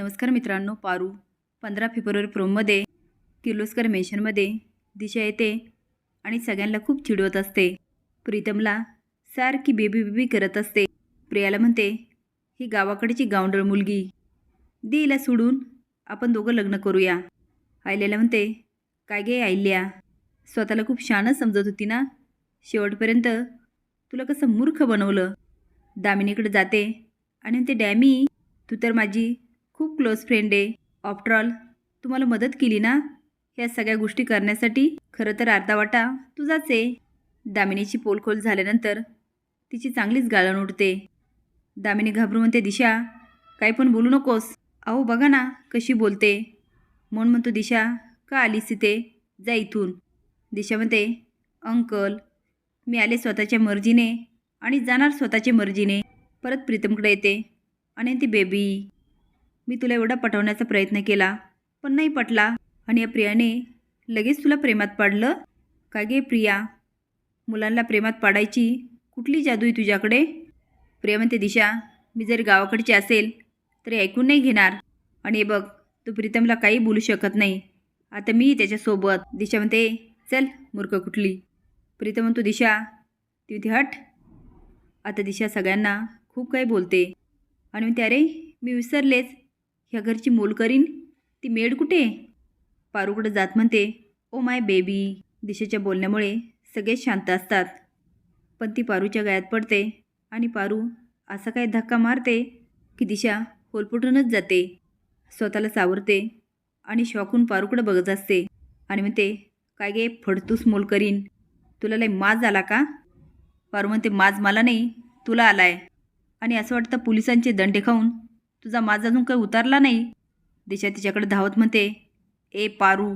नमस्कार मित्रांनो पारू पंधरा फेब्रुवारी प्रोममध्ये किर्लोस्कर मेन्शनमध्ये दिशा येते आणि सगळ्यांना खूप चिडवत असते. प्रीतमला सारखी बेबी बेबी करत असते. प्रियाला म्हणते ही गावाकडची गावंडळ मुलगी. दे सोडून आपण दोघं लग्न करूया. आयल्याला म्हणते काय गे आयल्या? स्वतःला खूप शानच समजत होती ना? शेवटपर्यंत तुला कसं मूर्ख बनवलं? दामिनीकडे जाते आणि म्हणते डॅमी तू तर माझी खूप क्लोज फ्रेंड आहे. आफ्टर ऑल तुम्हाला मदत केली ना? ह्या सगळ्या गोष्टी करण्यासाठी? खरं तर अर्धा वाटा तुझाच आहे. दामिनीची पोलखोल झाल्यानंतर तिची चांगलीच गाळण उडते. दामिनी घाबरून म्हणते दिशा काही पण बोलू नकोस. अहो बघा ना कशी बोलते. म्हणून म्हणतो दिशा का आलीस इथे? जा इथून. दिशा म्हणते अंकल मी आले स्वतःच्या मर्जीने आणि जाणार स्वतःच्या मर्जीने. परत प्रीतमकडे येते आणि ती बेबी मी तुला एवढा पटवण्याचा प्रयत्न केला पण नाही पटला. आणि या प्रियाने लगेच तुला प्रेमात पाडलं? काय गे प्रिया? मुलांना प्रेमात पाडायची कुठली जादू आहे तुझ्याकडे? प्रिया म्हणते दिशा मी जर गावाकडची असेल तरी ऐकून नाही घेणार. आणि हे बघ तू प्रीतमला काही बोलू शकत नाही. आता मी त्याच्यासोबत. दिशा म्हणते चल मूर्ख कुठली. प्रीतम म्हणतो दिशा ती हट. आता दिशा सगळ्यांना खूप काही बोलते. आणि म्हणते अरे मी विसरलेच. ह्या घरची मोल करीन? ती मेड कुठे? पारूकडं जात म्हणते? ओ माय बेबी दिशेच्या बोलण्यामुळे सगळेच शांत असतात. पण ती पारूच्या गळ्यात पडते आणि पारू असा काही धक्का मारते की दिशा होलपुटूनच जाते. स्वतःला सावरते आणि शॉकून पारूकडं बघत असते आणि म्हणते काय गे फडतूस मोल करीन? तुला लय माज आला का? पारू म्हणते माज मला नाही तुला आलाय. आणि असं वाटतं पोलिसांचे दंडे खाऊन तुझा माझा अजून काही उतारला नाही. दिशा तिच्याकडे धावत म्हणते ए पारू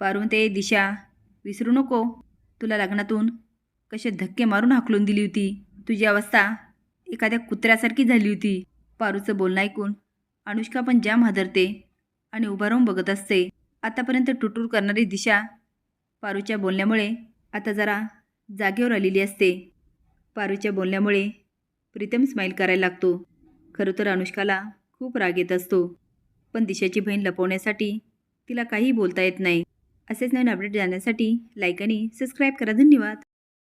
पारू म्हणते दिशा विसरू नको. तुला लग्नातून कसे धक्के मारून हाकलून दिली होती. तुझी अवस्था एखाद्या कुत्र्यासारखी झाली होती. पारूचं बोलणं ऐकून अनुष्का पण जाम हादरते आणि उभा राहून बघत असते. आतापर्यंत टुटूर करणारी दिशा पारूच्या बोलण्यामुळे आता जरा जागेवर आलेली असते. पारूच्या बोलण्यामुळे प्रीतम स्माईल करायला लागतो. खरं तर अनुष्काला खूप राग येत असतो. पण दिशाची बहीण लपवण्यासाठी तिला काही बोलता येत नाही. असेच नवीन अपडेट जाण्यासाठी लाईक आणि सबस्क्राईब करा. धन्यवाद.